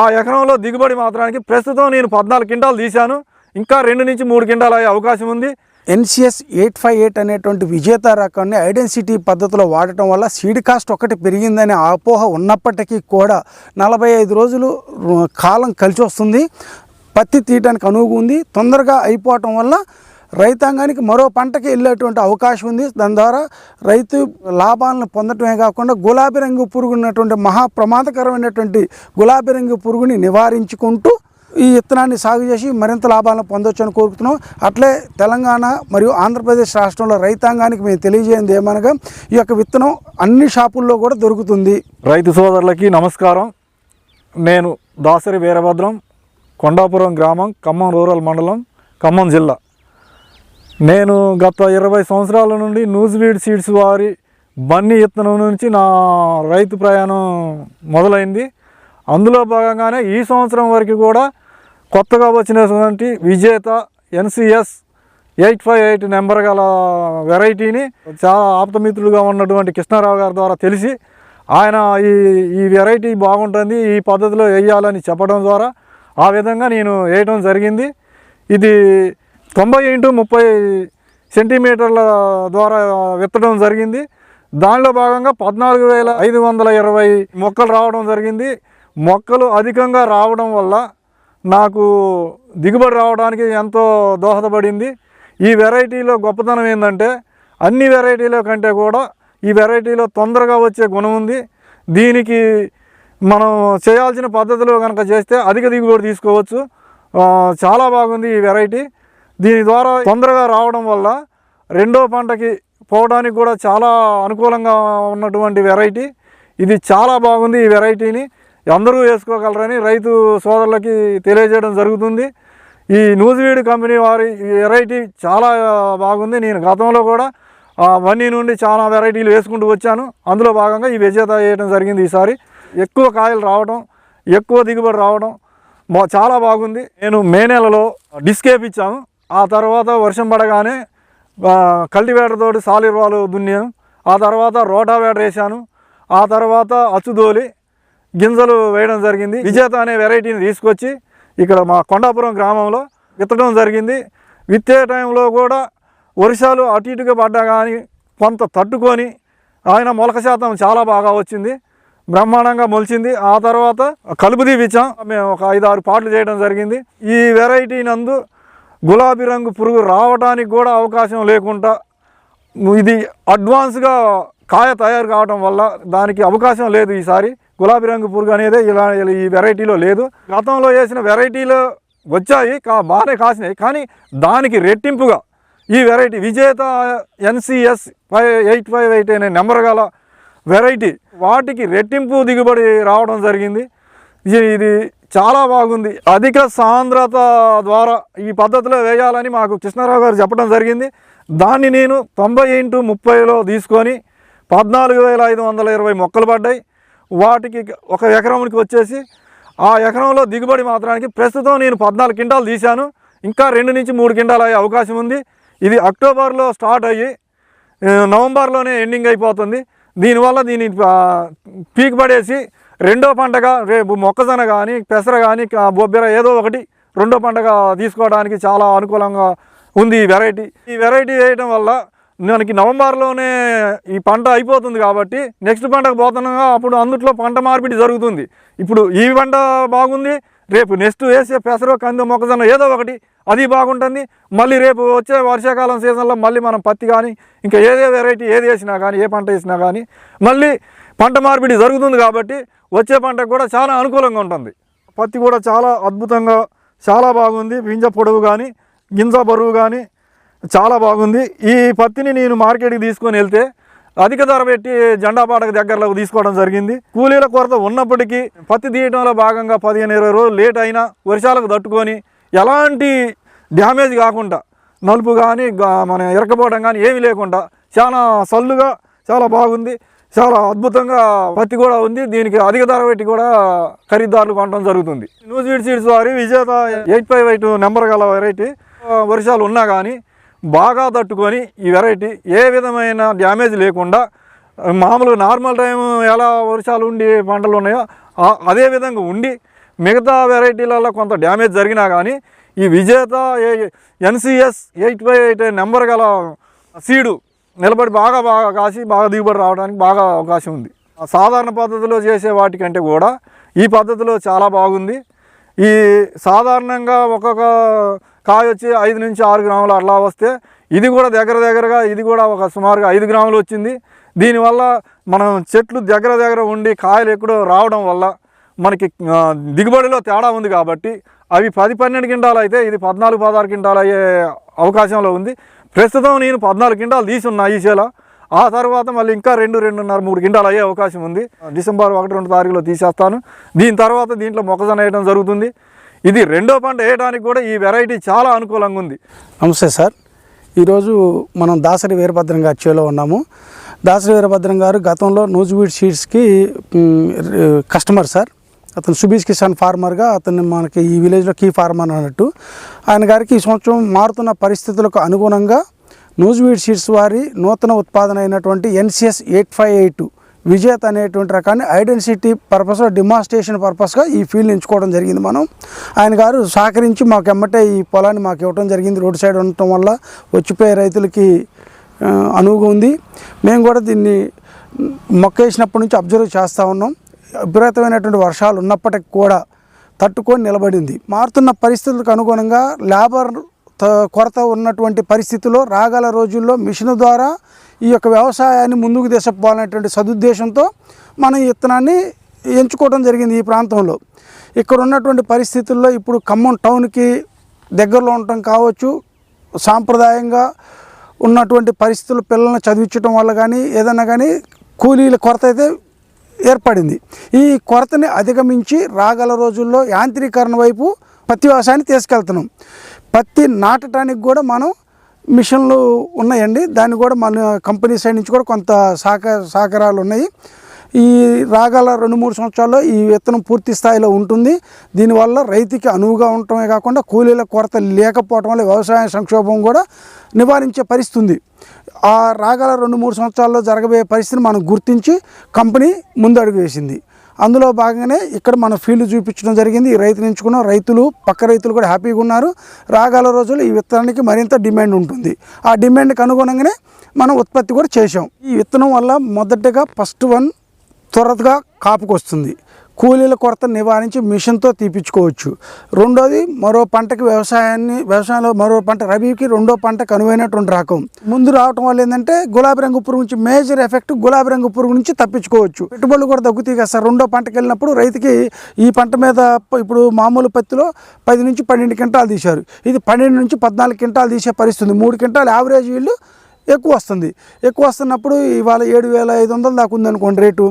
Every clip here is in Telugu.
ఆ ఎకరంలో దిగుబడి మాత్రానికి ప్రస్తుతం నేను పద్నాలుగు క్వింటాలు తీశాను. ఇంకా రెండు నుంచి మూడు క్వింటాలు అయ్యే అవకాశం ఉంది. ఎన్సిఎస్ ఎయిట్ ఫైవ్ ఎయిట్ అనేటువంటి విజేత రకాన్ని ఐడెన్సిటీ పద్ధతిలో వాడటం వల్ల సీడ్ కాస్ట్ ఒకటి పెరిగిందనే అపోహ ఉన్నప్పటికీ కూడా నలభై ఐదు రోజులు కాలం కలిసి వస్తుంది. పత్తి తీయడానికి అనువుగా ఉంది. తొందరగా అయిపోవటం వల్ల రైతాంగానికి మరో పంటకి వెళ్ళేటువంటి అవకాశం ఉంది. దాని ద్వారా రైతు లాభాలను పొందటమే కాకుండా గులాబీ రంగు పురుగు ఉన్నటువంటి మహా ప్రమాదకరమైనటువంటి గులాబీ రంగు పురుగుని నివారించుకుంటూ ఈ విత్తనాన్ని సాగు చేసి మరింత లాభాలను పొందొచ్చు అని కోరుతున్నాం. అట్లే తెలంగాణ మరియు ఆంధ్రప్రదేశ్ రాష్ట్రంలో రైతాంగానికి మేము తెలియజేయండి ఏమనగా ఈ యొక్క విత్తనం అన్ని షాపుల్లో కూడా దొరుకుతుంది. రైతు సోదరులకి నమస్కారం. నేను దాసరి వీరభద్రం కొండాపురం గ్రామం ఖమ్మం రూరల్ మండలం ఖమ్మం జిల్లా. నేను గత ఇరవై సంవత్సరాల నుండి న్యూస్వీడ్ సీడ్స్ వారి బన్నీ ఇత్తనం నుంచి నా రైతు ప్రయాణం మొదలైంది. అందులో భాగంగానే ఈ సంవత్సరం వరకు కూడా కొత్తగా వచ్చినటువంటి Vijetha NCS eight five eight number గల వెరైటీని చాలా ఆప్తమిత్రులుగా ఉన్నటువంటి కృష్ణారావు గారి ద్వారా తెలిసి ఆయన ఈ ఈ వెరైటీ బాగుంటుంది ఈ పద్ధతిలో వేయాలని చెప్పడం ద్వారా ఆ విధంగా నేను వేయటం జరిగింది. ఇది తొంభై ఇంటూ ముప్పై సెంటీమీటర్ల ద్వారా విత్తడం జరిగింది. దానిలో భాగంగా పద్నాలుగు వేల ఐదు వందల ఇరవై మొక్కలు రావడం జరిగింది. మొక్కలు అధికంగా రావడం వల్ల నాకు దిగుబడి రావడానికి ఎంతో దోహదపడింది. ఈ వెరైటీలో గొప్పతనం ఏంటంటే అన్ని వెరైటీల కంటే కూడా ఈ వెరైటీలో తొందరగా వచ్చే గుణం ఉంది. దీనికి మనం చేయాల్సిన పద్ధతిలో కనుక చేస్తే అధిక దిగుబడి తీసుకోవచ్చు. చాలా బాగుంది ఈ వెరైటీ. దీని ద్వారా తొందరగా రావడం వల్ల రెండో పంటకి పోవడానికి కూడా చాలా అనుకూలంగా ఉన్నటువంటి వెరైటీ. ఇది చాలా బాగుంది ఈ వెరైటీని. అందరూ వేసుకోగలరని రైతు సోదరులకి తెలియజేయడం జరుగుతుంది. ఈ నూజివీడు కంపెనీ వారి ఈ వెరైటీ చాలా బాగుంది. నేను గతంలో కూడా వన్నీ నుండి చాలా వెరైటీలు వేసుకుంటూ వచ్చాను. అందులో భాగంగా ఈ విజేత వేయడం జరిగింది ఈసారి. ఎక్కువ కాయలు రావడం ఎక్కువ దిగుబడి రావడం చాలా బాగుంది. నేను మే నెలలో డిస్కేప్ ఇచ్చాము ఆ తర్వాత వర్షం పడగానే ఆ, కల్టివేటర్ తోటి సాలిర్వాలు దున్నాను ఆ తర్వాత రోటావేటర్ వేసాను ఆ తర్వాత అచ్చుదోలి గింజలు వేయడం జరిగింది. విజేత అనే వెరైటీని తీసుకొచ్చి ఇక్కడ మా కొండాపురం గ్రామంలో విత్తడం జరిగింది. విత్తే టైంలో కూడా వర్షాలు అటు ఇటుగా పడ్డా కానీ కొంత తట్టుకొని ఆయన మొలక శాతం చాలా బాగా వచ్చింది. బ్రహ్మాండంగా మొలిచింది. ఆ తర్వాత కలుపు దీపించాం మేము ఒక ఐదు ఆరు పాటలు చేయడం జరిగింది. ఈ వెరైటీ నందు గులాబీ రంగు పురుగు రావడానికి కూడా అవకాశం లేకుండా ఇది అడ్వాన్స్గా కాయ తయారు కావడం వల్ల దానికి అవకాశం లేదు ఈసారి. గులాబీ రంగు పురుగు అనేది ఇలా ఇలా ఈ వెరైటీలో లేదు. గతంలో వేసిన వెరైటీలో వచ్చాయి కా బాగానే కాసినాయి. కానీ దానికి రెట్టింపుగా ఈ variety Vijetha NCS five eight five eight అనే నెంబర్ గల వెరైటీ వాటికి రెట్టింపు దిగుబడి రావడం జరిగింది. ఇది ఇది చాలా బాగుంది. అధిక సాంద్రత ద్వారా ఈ పద్ధతిలో వేయాలని మాకు కృష్ణారావు గారు చెప్పడం జరిగింది. దాన్ని నేను తొంభై ఇంటూ ముప్పైలో తీసుకొని పద్నాలుగు వేల ఐదు వందల ఇరవై మొక్కలు పడ్డాయి. వాటికి ఒక ఎకరానికి వచ్చేసి ఆ ఎకరంలో దిగుబడి మాత్రానికి ప్రస్తుతం నేను పద్నాలుగు క్వింటాలు తీశాను. ఇంకా రెండు నుంచి మూడు క్వింటాలు అయ్యే అవకాశం ఉంది. ఇది అక్టోబర్లో స్టార్ట్ అయ్యి నవంబర్లోనే ఎండింగ్ అయిపోతుంది. దీనివల్ల దీని పీక్ పడేసి రెండో పంటగా రేపు మొక్కజొన్న కానీ పెసర కానీ బొబ్బెర ఏదో ఒకటి రెండో పండగ తీసుకోవడానికి చాలా అనుకూలంగా ఉంది ఈ వెరైటీ. ఈ వెరైటీ వేయడం వల్ల మనకి నవంబర్లోనే ఈ పంట అయిపోతుంది కాబట్టి నెక్స్ట్ పంటకు పోతున్నాగా అప్పుడు అందుట్లో పంట మార్పిడి జరుగుతుంది. ఇప్పుడు ఈ పంట బాగుంది రేపు నెక్స్ట్ వేసే పెసరో కంది మొక్కజొన్న ఏదో ఒకటి అది బాగుంటుంది. మళ్ళీ రేపు వచ్చే వర్షాకాలం సీజన్లో మళ్ళీ మనం పత్తి కానీ ఇంకా ఏదే వెరైటీ ఏది వేసినా కానీ ఏ పంట వేసినా కానీ మళ్ళీ పంట మార్పిడి జరుగుతుంది కాబట్టి వచ్చే పంటకు కూడా చాలా అనుకూలంగా ఉంటుంది. పత్తి కూడా చాలా అద్భుతంగా చాలా బాగుంది. గింజ పొడవు కానీ గింజ బరువు కానీ చాలా బాగుంది. ఈ పత్తిని నేను మార్కెట్కి తీసుకొని వెళ్తే అధిక ధర పెట్టి జెండా పాటకు దగ్గరలోకి తీసుకోవడం జరిగింది. కూలీల కొరత ఉన్నప్పటికీ పత్తి తీయడంలో భాగంగా పదిహేను ఇరవై రోజులు లేట్ అయినా వర్షాలకు తట్టుకొని ఎలాంటి డ్యామేజ్ కాకుండా నలుపు కానీ మన ఇరకపోవడం కానీ ఏమీ లేకుండా చాలా సల్లుగా చాలా బాగుంది. చాలా అద్భుతంగా పత్తి కూడా ఉంది. దీనికి అధిక ధర పెట్టి కూడా ఖరీదారులు కొనడం జరుగుతుంది. న్యూస్ వీడ్ సీడ్స్ వారి Vijetha eight five eight number గల వెరైటీ వర్షాలు ఉన్నా కానీ బాగా తట్టుకొని ఈ వెరైటీ ఏ విధమైన డ్యామేజ్ లేకుండా మామూలు నార్మల్ టైం ఎలా వర్షాలు ఉండి పంటలు ఉన్నాయో అదే విధంగా ఉండి మిగతా వెరైటీలలో కొంత డ్యామేజ్ జరిగినా కానీ ఈ Vijetha NCS eight by eight number గల సీడు నిలబడి బాగా బాగా కాసి బాగా దిగుబడి రావడానికి బాగా అవకాశం ఉంది. సాధారణ పద్ధతిలో చేసే వాటికంటే కూడా ఈ పద్ధతిలో చాలా బాగుంది. ఈ సాధారణంగా ఒక్కొక్క కాయ వచ్చి ఐదు నుంచి ఆరు గ్రాములు అట్లా వస్తే ఇది కూడా దగ్గర దగ్గరగా ఇది కూడా ఒక సుమారుగా ఐదు గ్రాములు వచ్చింది. దీనివల్ల మనం చెట్లు దగ్గర దగ్గర ఉండి కాయలు ఎక్కడో రావడం వల్ల మనకి దిగుబడిలో తేడా ఉంది కాబట్టి అవి పది పన్నెండు కింటాలు అయితే ఇది పద్నాలుగు పదహారు కింటాలు అయ్యే అవకాశంలో ఉంది. ప్రస్తుతం నేను పద్నాలుగు కింటాలు తీసి ఉన్నా ఈ ఆ తర్వాత మళ్ళీ ఇంకా రెండు రెండున్నర మూడు క్వింటాలు అయ్యే అవకాశం ఉంది. డిసెంబర్ ఒకటి రెండు తారీఖులో తీసేస్తాను. దీని తర్వాత దీంట్లో మొక్కజొన్న వేయడం జరుగుతుంది. ఇది రెండో పంట వేయడానికి కూడా ఈ వెరైటీ చాలా అనుకూలంగా ఉంది. నమస్తే సార్. ఈరోజు మనం దాసరి వీరభద్రం గారి చేలో ఉన్నాము. దాసరి వీరభద్రం గారు గతంలో నూజివీడ్ సీడ్స్కి కస్టమర్ సార్. అతను సుబీష్ కిసాన్ ఫార్మర్గా అతను మనకి ఈ విలేజ్లో కీ ఫార్మర్ అన్నట్టు. ఆయన గారికి ఈ సంవత్సరం మారుతున్న పరిస్థితులకు అనుగుణంగా నూజివీడ్ సీడ్స్ వారి నూతన ఉత్పాదన అయినటువంటి ఎన్సిఎస్ ఎయిట్ ఫైవ్ ఎయిట్ విజేత అనేటువంటి రకాన్ని ఐడెంటిటీ పర్పస్ డిమాన్స్ట్రేషన్ పర్పస్గా ఈ ఫీల్డ్ ఎంచుకోవడం జరిగింది మనం. ఆయన గారు సహకరించి మాకు ఎమ్మటే ఈ పొలాన్ని మాకు ఇవ్వడం జరిగింది. రోడ్ సైడ్ ఉండటం వల్ల వచ్చిపోయే రైతులకి అనువుగా ఉంది. మేము కూడా దీన్ని మొక్క వేసినప్పటి నుంచి అబ్జర్వ్ చేస్తూ ఉన్నాం. విపరీతమైనటువంటి వర్షాలు ఉన్నప్పటికి కూడా తట్టుకొని నిలబడింది. మారుతున్న పరిస్థితులకు అనుగుణంగా లేబర్ త- కొరత ఉన్నటువంటి పరిస్థితిలో రాగల రోజుల్లో మిషన్ ద్వారా ఈ యొక్క వ్యవసాయాన్ని ముందుకు తీసుకుపోవాలనేటువంటి సదుద్దేశంతో మనం ఈ విత్తనాన్ని ఎంచుకోవడం జరిగింది ఈ ప్రాంతంలో. ఇక్కడ ఉన్నటువంటి పరిస్థితుల్లో ఇప్పుడు ఖమ్మం టౌన్కి దగ్గరలో ఉండటం కావచ్చు సాంప్రదాయంగా ఉన్నటువంటి పరిస్థితులు పిల్లల్ని చదివించడం వల్ల కానీ ఏదన్నా కానీ కూలీల కొరత అయితే ఏర్పడింది. ఈ కొరతని అధిగమించి రాగల రోజుల్లో యాంత్రీకరణ వైపు పత్తి వ్యవసాయాన్ని తీసుకెళ్తున్నాం. పత్తి నాటడానికి కూడా మనం మిషన్లు ఉన్నాయండి. దాన్ని కూడా మన కంపెనీ సైడ్ నుంచి కూడా కొంత సహక సహకారాలు ఉన్నాయి. ఈ రాగల రెండు మూడు సంవత్సరాల్లో ఈ విత్తనం పూర్తి స్థాయిలో ఉంటుంది. దీనివల్ల రైతుకి అనువుగా ఉండటమే కాకుండా కూలీల కొరత లేకపోవటం వల్ల వ్యవసాయ సంక్షోభం కూడా నివారించే పరిస్థితి ఉంది ఆ రాగల రెండు మూడు సంవత్సరాల్లో జరగబోయే పరిస్థితిని మనం గుర్తించి కంపెనీ ముందడుగు వేసింది. అందులో భాగంగానే ఇక్కడ మన ఫీల్డ్ చూపించడం జరిగింది. ఈ రైతులు ఎంచుకున్నాం రైతులు పక్క రైతులు కూడా హ్యాపీగా ఉన్నారు. రాగల రోజుల్లో ఈ విత్తనానికి మరింత డిమాండ్ ఉంటుంది. ఆ డిమాండ్కి అనుగుణంగానే మనం ఉత్పత్తి కూడా చేసాం ఈ విత్తనం వల్ల మొదటగా ఫస్ట్ వన్ త్వరగా కాపుకొస్తుంది. కూలీల కొరత నివారించి మిషన్తో తీపించుకోవచ్చు రెండోది మరో పంటకి వ్యవసాయాన్ని వ్యవసాయంలో మరో పంట రబీకి రెండో పంట అనువైనటువంటి రకం. ముందు రావటం వల్ల ఏంటంటే గులాబీ రంగు పురుగు నుంచి మేజర్ ఎఫెక్ట్ గులాబీ రంగు పురుగు నుంచి తప్పించుకోవచ్చు. పెట్టుబడులు కూడా తగ్గుతాయి కదా సార్ రెండో పంటకి వెళ్ళినప్పుడు రైతుకి ఈ పంట మీద ఇప్పుడు మామూలు పత్తిలో పది నుంచి పన్నెండు క్వింటాలు తీశారు. ఇది పన్నెండు నుంచి పద్నాలుగు క్వింటాలు తీసే పరిస్థితి మూడు క్వింటాలు యావరేజ్ వీళ్ళు ఎక్కువ వస్తుంది. ఎక్కువ వస్తున్నప్పుడు ఇవాళ ఏడు వేల ఐదు వందలు దాకా ఉందనుకోండి రేటు.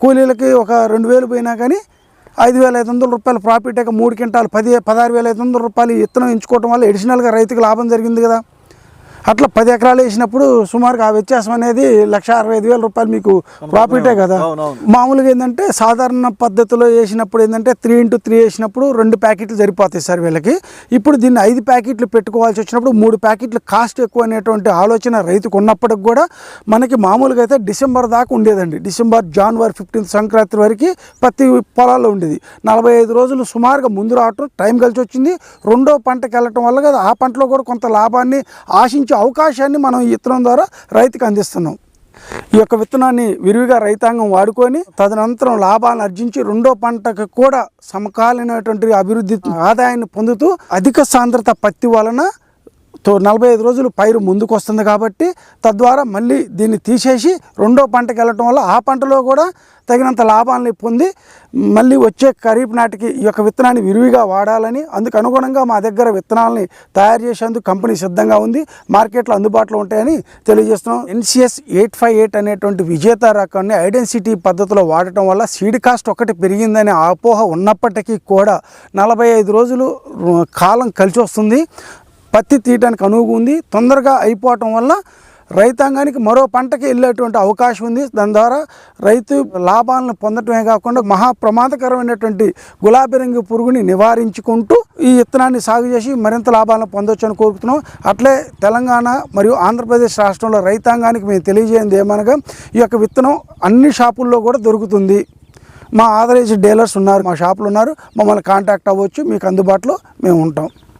కూలీలకి ఒక రెండు వేలు పోయినా కానీ ఐదు వేల ఐదు వందల రూపాయలు ప్రాఫిట్ అయ్యాక మూడు క్వింటాలు పది పదహారు వేల ఐదు వందల రూపాయలు ఇత్తనం విత్తనం ఎంచుకోవడం వల్ల ఎడిషనల్గా రైతుకు లాభం జరిగింది కదా. అట్లా పది ఎకరాలు వేసినప్పుడు సుమారుగా ఆ వ్యత్యాసం అనేది లక్ష అరవై ఐదు వేల రూపాయలు మీకు ప్రాఫిటే కదా. మామూలుగా ఏంటంటే సాధారణ పద్ధతిలో వేసినప్పుడు ఏంటంటే త్రీ ఇంటూ త్రీ వేసినప్పుడు రెండు ప్యాకెట్లు సరిపోతాయి సార్ వీళ్ళకి. ఇప్పుడు దీన్ని ఐదు ప్యాకెట్లు పెట్టుకోవాల్సి వచ్చినప్పుడు మూడు ప్యాకెట్లు కాస్ట్ ఎక్కువ అనేటువంటి ఆలోచన రైతుకు ఉన్నప్పటికి కూడా మనకి మామూలుగా అయితే డిసెంబర్ దాకా ఉండేదండి. డిసెంబర్ జనవరి ఫిఫ్టీన్త్ సంక్రాంతి వరకు పత్తి పొలాల్లో ఉండేది. నలభై ఐదు రోజులు సుమారుగా ముందు రావటం టైం కలిసి వచ్చింది. రెండో పంటకి వెళ్ళటం వల్ల కదా ఆ పంటలో కూడా కొంత లాభాన్ని ఆశించే అవకాశాన్ని మనం ఈ విత్తనం ద్వారా రైతుకు అందిస్తున్నాం. ఈ యొక్క విత్తనాన్ని విరివిగా రైతాంగం వాడుకొని తదనంతరం లాభాలను ఆర్జించి రెండో పంటకు కూడా సమకాలీనటువంటి అభివృద్ధి ఆదాయాన్ని పొందుతూ అధిక సాంద్రత పత్తి వలన నలభై ఐదు రోజులు పైరు ముందుకు వస్తుంది కాబట్టి తద్వారా మళ్ళీ దీన్ని తీసేసి రెండో పంటకి వెళ్ళటం వల్ల ఆ పంటలో కూడా తగినంత లాభాలని పొంది మళ్ళీ వచ్చే ఖరీఫ్ నాటికి ఈ యొక్క విత్తనాన్ని విరివిగా వాడాలని అందుకు అనుగుణంగా మా దగ్గర విత్తనాలని తయారు చేసేందుకు కంపెనీ సిద్ధంగా ఉంది. మార్కెట్లో అందుబాటులో ఉంటాయని తెలియజేస్తున్నాం. ఎన్సిఎస్ ఎయిట్ ఫైవ్ ఎయిట్ అనేటువంటి విజేత రకాన్ని ఐడెన్సిటీ పద్ధతిలో వాడటం వల్ల సీడ్ కాస్ట్ ఒకటి పెరిగిందనే అపోహ ఉన్నప్పటికీ కూడా నలభై ఐదు రోజులు కాలం కలిసి వస్తుంది. పత్తి తీయడానికి అనువుగా ఉంది. తొందరగా అయిపోవటం వల్ల రైతాంగానికి మరో పంటకి వెళ్ళేటువంటి అవకాశం ఉంది. దాని ద్వారా రైతు లాభాలను పొందటమే కాకుండా మహా ప్రమాదకరమైనటువంటి గులాబీ రంగు పురుగుని నివారించుకుంటూ ఈ విత్తనాన్ని సాగు చేసి మరింత లాభాలను పొందొచ్చు అని కోరుతున్నాం అట్లే తెలంగాణ మరియు ఆంధ్రప్రదేశ్ రాష్ట్రంలో రైతాంగానికి మేము తెలియజేయండి ఏమనగా ఈ యొక్క విత్తనం అన్ని షాపుల్లో కూడా దొరుకుతుంది. మా ఆథరైజ్డ్ డీలర్స్ ఉన్నారు మా షాపులు ఉన్నారు. మమ్మల్ని కాంటాక్ట్ అవ్వచ్చు. మీకు అందుబాటులో మేము ఉంటాం.